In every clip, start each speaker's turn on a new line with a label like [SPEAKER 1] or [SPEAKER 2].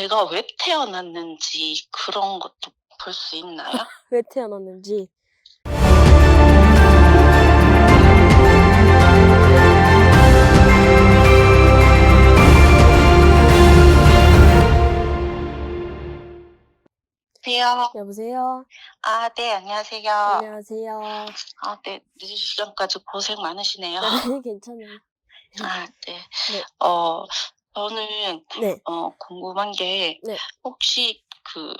[SPEAKER 1] 제가 왜 태어났는지 그런 것도 볼 수 있나요?
[SPEAKER 2] 왜 태어났는지.
[SPEAKER 1] 안녕하세요.
[SPEAKER 2] 여보세요?
[SPEAKER 1] 아, 네, 안녕하세요.
[SPEAKER 2] 안녕하세요.
[SPEAKER 1] 아, 네, 늦은 시간까지 고생 많으시네요.
[SPEAKER 2] 네, 괜찮아요.
[SPEAKER 1] 아, 네.
[SPEAKER 2] 네.
[SPEAKER 1] 어, 저는,
[SPEAKER 2] 네.
[SPEAKER 1] 어, 궁금한 게,
[SPEAKER 2] 네.
[SPEAKER 1] 혹시 그,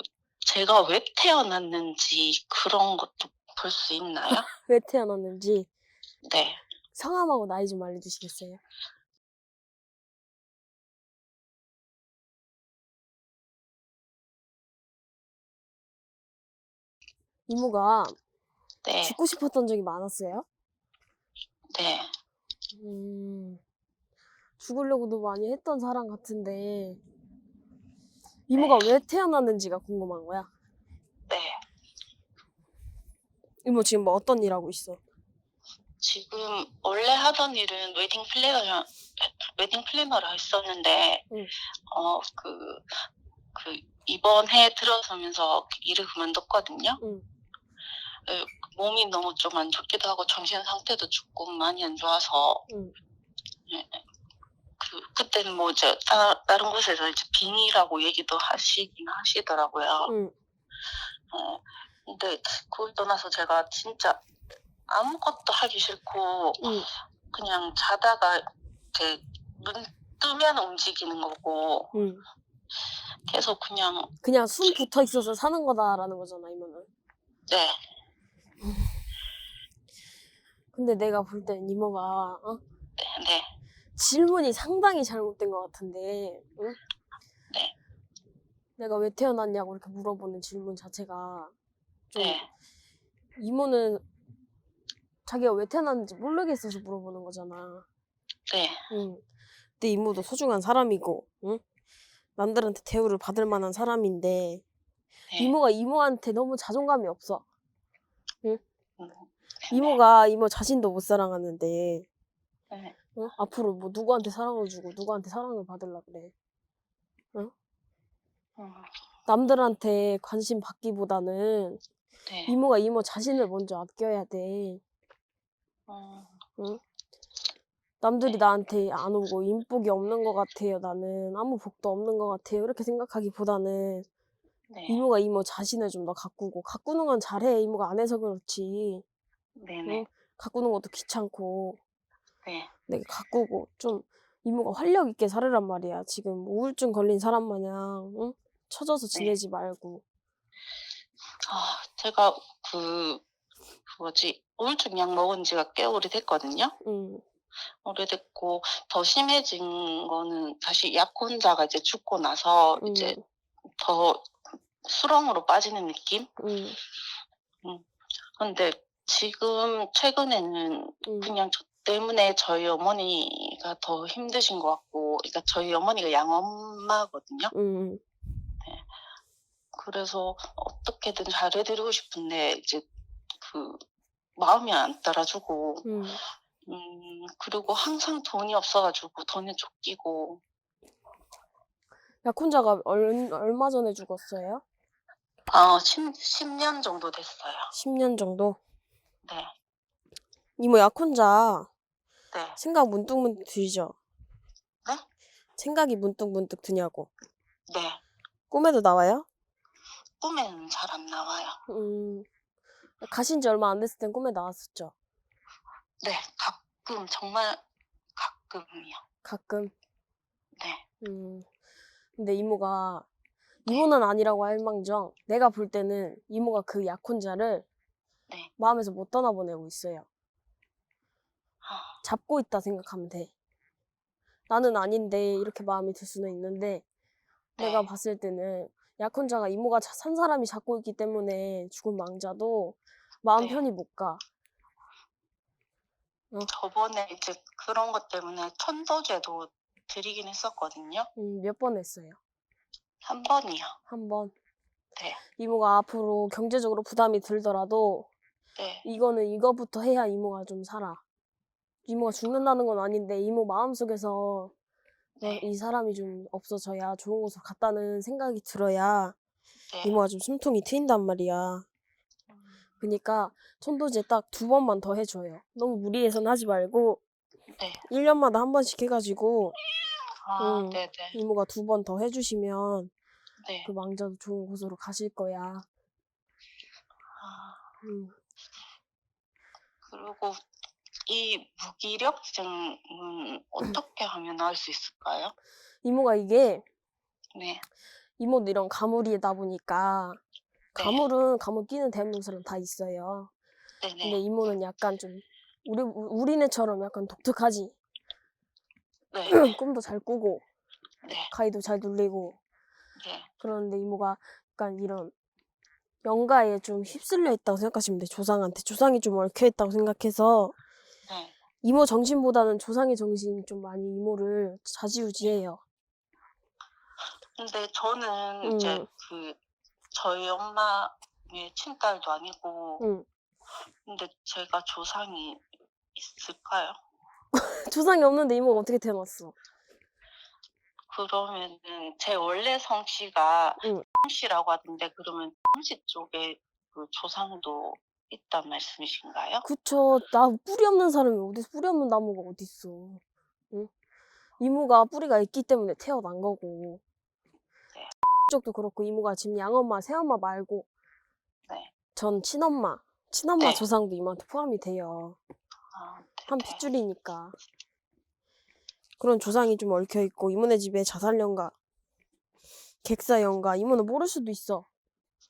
[SPEAKER 1] 제가 왜 태어났는지 그런 것도 볼 수 있나요?
[SPEAKER 2] 왜 태어났는지
[SPEAKER 1] 네.
[SPEAKER 2] 성함하고 나이 좀 알려주시겠어요? 이모가
[SPEAKER 1] 네.
[SPEAKER 2] 죽고 싶었던 적이 많았어요?
[SPEAKER 1] 네.
[SPEAKER 2] 음, 죽으려고도 많이 했던 사람 같은데 이모가 왜 태어났는지가 궁금한 거야.
[SPEAKER 1] 네.
[SPEAKER 2] 이모 지금 뭐 어떤 일 하고 있어?
[SPEAKER 1] 지금 원래 하던 일은 웨딩 플래너 웨딩 플래너를 했었는데
[SPEAKER 2] 응.
[SPEAKER 1] 어그 그 이번 해 들어서면서 일을 그만뒀거든요.
[SPEAKER 2] 응.
[SPEAKER 1] 에, 몸이 너무 좀 안 좋기도 하고 정신 상태도 조금 많이 안 좋아서
[SPEAKER 2] 응.
[SPEAKER 1] 그 그때는 뭐 따, 다른 곳에서 이제 빙의라고 얘기도 하시긴 하시더라고요.
[SPEAKER 2] 응.
[SPEAKER 1] 어, 근데 그걸 떠나서 제가 진짜 아무것도 하기 싫고
[SPEAKER 2] 응.
[SPEAKER 1] 그냥 자다가 이렇게 눈 뜨면 움직이는 거고
[SPEAKER 2] 응.
[SPEAKER 1] 계속 그냥
[SPEAKER 2] 그냥 숨 붙어 있어서 사는 거다라는 거잖아, 이모는.
[SPEAKER 1] 네
[SPEAKER 2] 근데 내가 볼 땐 이모가 어?
[SPEAKER 1] 네, 네,
[SPEAKER 2] 질문이 상당히 잘못된 것 같은데, 응?
[SPEAKER 1] 네.
[SPEAKER 2] 내가 왜 태어났냐고 이렇게 물어보는 질문 자체가 좀
[SPEAKER 1] 네.
[SPEAKER 2] 이모는 자기가 왜 태어났는지 모르겠어서 물어보는 거잖아.
[SPEAKER 1] 네,
[SPEAKER 2] 응. 근데 이모도 소중한 사람이고, 응? 남들한테 대우를 받을 만한 사람인데
[SPEAKER 1] 네.
[SPEAKER 2] 이모가 이모한테 너무 자존감이 없어.
[SPEAKER 1] 음,
[SPEAKER 2] 이모가 이모 자신도 못 사랑하는데
[SPEAKER 1] 네.
[SPEAKER 2] 응? 앞으로 뭐 누구한테 사랑을 주고 누구한테 사랑을 받으려 그래.
[SPEAKER 1] 음,
[SPEAKER 2] 남들한테 관심 받기보다는
[SPEAKER 1] 네.
[SPEAKER 2] 이모가 이모 자신을 먼저 아껴야 돼.
[SPEAKER 1] 음,
[SPEAKER 2] 남들이 나한테 안 오고 인복이 없는 것 같아요. 나는 아무 복도 없는 것 같아요. 이렇게 생각하기보다는
[SPEAKER 1] 네.
[SPEAKER 2] 이모가 이모 자신을 좀 더 가꾸고 가꾸는 건 잘해. 이모가 안 해서 그렇지.
[SPEAKER 1] 네, 네,
[SPEAKER 2] 응? 가꾸는 것도 귀찮고
[SPEAKER 1] 네.
[SPEAKER 2] 내가 가꾸고 좀 이모가 활력 있게 살으란 말이야. 지금 우울증 걸린 사람 마냥 응? 처져서
[SPEAKER 1] 네.
[SPEAKER 2] 지내지 말고.
[SPEAKER 1] 아, 제가 그 뭐지 우울증 약 먹은 지가 꽤 오래됐거든요.
[SPEAKER 2] 응.
[SPEAKER 1] 오래됐고 더 심해진 거는 다시 약 혼자가 이제 죽고 나서
[SPEAKER 2] 응.
[SPEAKER 1] 이제 더 수렁으로 빠지는 느낌?
[SPEAKER 2] 응.
[SPEAKER 1] 근데 지금 최근에는
[SPEAKER 2] 응.
[SPEAKER 1] 그냥 저 때문에 저희 어머니가 더 힘드신 것 같고, 그러니까 저희 어머니가 양엄마거든요.
[SPEAKER 2] 응.
[SPEAKER 1] 그래서 어떻게든 잘해드리고 싶은데 이제 그 마음이 안 따라주고,
[SPEAKER 2] 응.
[SPEAKER 1] 음 그리고 항상 돈이 없어가지고 돈에 쫓기고,
[SPEAKER 2] 약혼자가 얼, 얼마 전에 죽었어요?
[SPEAKER 1] 아 10, 10년 정도 됐어요.
[SPEAKER 2] 10년 정도?
[SPEAKER 1] 네,
[SPEAKER 2] 이모 약혼자
[SPEAKER 1] 네,
[SPEAKER 2] 생각 문득문득 들죠?
[SPEAKER 1] 네?
[SPEAKER 2] 생각이 문득문득 드냐고.
[SPEAKER 1] 네.
[SPEAKER 2] 꿈에도 나와요?
[SPEAKER 1] 꿈에는 잘 안 나와요.
[SPEAKER 2] 음, 가신 지 얼마 안 됐을 땐 꿈에 나왔었죠.
[SPEAKER 1] 네, 가끔 정말 가끔이요.
[SPEAKER 2] 가끔.
[SPEAKER 1] 네,
[SPEAKER 2] 음, 근데 이모가 이모는 아니라고 할 망정 내가 볼 때는 이모가 그 약혼자를
[SPEAKER 1] 네.
[SPEAKER 2] 마음에서 못 떠나보내고 있어요.
[SPEAKER 1] 아,
[SPEAKER 2] 잡고 있다 생각하면 돼. 나는 아닌데 이렇게 마음이 들 수는 있는데 내가
[SPEAKER 1] 네.
[SPEAKER 2] 봤을 때는 약혼자가 이모가 자- 산 사람이 잡고 있기 때문에 죽은 망자도 마음
[SPEAKER 1] 네.
[SPEAKER 2] 편히 못 가.
[SPEAKER 1] 저번에 이제 그런 것 때문에 천도제도 드리긴 했었거든요.
[SPEAKER 2] 음, 몇 번 했어요.
[SPEAKER 1] 한 번이요.
[SPEAKER 2] 한 번.
[SPEAKER 1] 네.
[SPEAKER 2] 이모가 앞으로 경제적으로 부담이 들더라도
[SPEAKER 1] 네.
[SPEAKER 2] 이거는 이거부터 해야 이모가 좀 살아. 이모가 죽는다는 건 아닌데 이모 마음속에서
[SPEAKER 1] 네.
[SPEAKER 2] 이 사람이 좀 없어져야 좋은 곳으로 갔다는 생각이 들어야
[SPEAKER 1] 네.
[SPEAKER 2] 이모가 좀 숨통이 트인단 말이야.
[SPEAKER 1] 음,
[SPEAKER 2] 그니까 천도제 딱 두 번만 더 해줘요. 너무 무리해서는 하지 말고
[SPEAKER 1] 네.
[SPEAKER 2] 1년마다 한 번씩 해가지고
[SPEAKER 1] 아,
[SPEAKER 2] 음.
[SPEAKER 1] 네네.
[SPEAKER 2] 이모가 두 번 더 해주시면
[SPEAKER 1] 네.
[SPEAKER 2] 그 망자도 좋은 곳으로 가실 거야.
[SPEAKER 1] 아,
[SPEAKER 2] 음.
[SPEAKER 1] 그리고 이 무기력증은 어떻게 하면 나을 수 있을까요?
[SPEAKER 2] 이모가 이게
[SPEAKER 1] 네.
[SPEAKER 2] 이모도 이런 가물이다 보니까
[SPEAKER 1] 네.
[SPEAKER 2] 가물은 가물 끼는 대한민국 사람 다 있어요. 근데
[SPEAKER 1] 네네.
[SPEAKER 2] 이모는 약간 좀 우리 우리네처럼 약간 독특하지.
[SPEAKER 1] 네.
[SPEAKER 2] 꿈도 잘 꾸고
[SPEAKER 1] 네.
[SPEAKER 2] 가위도 잘 눌리고
[SPEAKER 1] 네.
[SPEAKER 2] 그런데 이모가 약간 이런 영가에 좀 휩쓸려 있다고 생각하시면 돼. 조상한테 조상이 좀 얽혀 있다고 생각해서
[SPEAKER 1] 네.
[SPEAKER 2] 이모 정신보다는 조상의 정신이 좀 많이 이모를 좌지우지해요.
[SPEAKER 1] 근데 저는 이제
[SPEAKER 2] 음.
[SPEAKER 1] 그 저희 엄마의 친딸도 아니고
[SPEAKER 2] 응.
[SPEAKER 1] 근데 제가 조상이 있을까요?
[SPEAKER 2] 조상이 없는데 이모가 어떻게 태어났어?
[SPEAKER 1] 그러면은 제 원래 성씨가
[SPEAKER 2] 응.
[SPEAKER 1] 성씨라고 하던데 그러면 성씨 쪽에 그 조상도 있단 말씀이신가요?
[SPEAKER 2] 그쵸. 나 뿌리 없는 사람이 어디서 뿌리 없는 나무가 어딨어. 응? 이모가 뿌리가 있기 때문에 태어난 거고.
[SPEAKER 1] 네.
[SPEAKER 2] 쪽도 그렇고 이모가 지금 양엄마, 새엄마 말고
[SPEAKER 1] 네.
[SPEAKER 2] 전 친엄마, 친엄마
[SPEAKER 1] 네.
[SPEAKER 2] 조상도 이모한테 포함이 돼요.
[SPEAKER 1] 아,
[SPEAKER 2] 한. 핏줄이니까. 그런 조상이 좀 얽혀 있고 이모네 집에 자살 연가, 객사 연가 이모는 모를 수도 있어.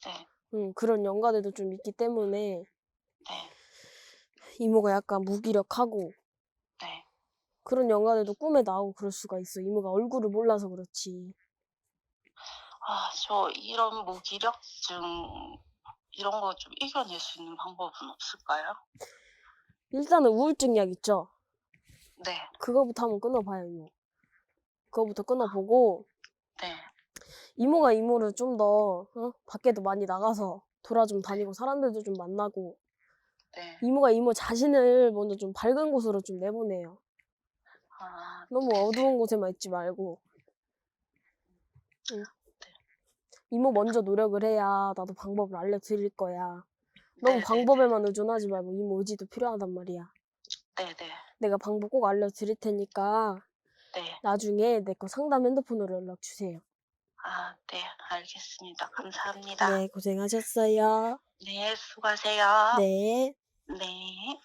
[SPEAKER 1] 네.
[SPEAKER 2] 응, 그런 연가들도 좀 있기 때문에
[SPEAKER 1] 네.
[SPEAKER 2] 이모가 약간 무기력하고
[SPEAKER 1] 네.
[SPEAKER 2] 그런 연가들도 꿈에 나오고 그럴 수가 있어. 이모가 얼굴을 몰라서 그렇지.
[SPEAKER 1] 아, 저 이런 무기력증 이런 거 좀 이겨낼 수 있는 방법은 없을까요?
[SPEAKER 2] 일단은 우울증 약 있죠.
[SPEAKER 1] 네.
[SPEAKER 2] 그거부터 한번 끊어봐요, 이모. 그거부터 끊어보고
[SPEAKER 1] 네.
[SPEAKER 2] 이모가 이모를 좀더 어? 밖에도 많이 나가서 돌아 좀 다니고 사람들도 좀 만나고
[SPEAKER 1] 네.
[SPEAKER 2] 이모가 이모 자신을 먼저 좀 밝은 곳으로 좀 내보내요.
[SPEAKER 1] 아,
[SPEAKER 2] 너무
[SPEAKER 1] 네네.
[SPEAKER 2] 어두운 곳에만 있지 말고. 응. 이모 먼저 노력을 해야 나도 방법을 알려드릴 거야. 너무
[SPEAKER 1] 네네.
[SPEAKER 2] 방법에만 의존하지 말고 이모 의지도 필요하단 말이야.
[SPEAKER 1] 네네.
[SPEAKER 2] 내가 방법 꼭 알려드릴 테니까
[SPEAKER 1] 네.
[SPEAKER 2] 나중에 내 거 상담 핸드폰으로 연락 주세요.
[SPEAKER 1] 아, 네. 알겠습니다. 감사합니다.
[SPEAKER 2] 네, 고생하셨어요.
[SPEAKER 1] 네, 수고하세요.
[SPEAKER 2] 네.
[SPEAKER 1] 네.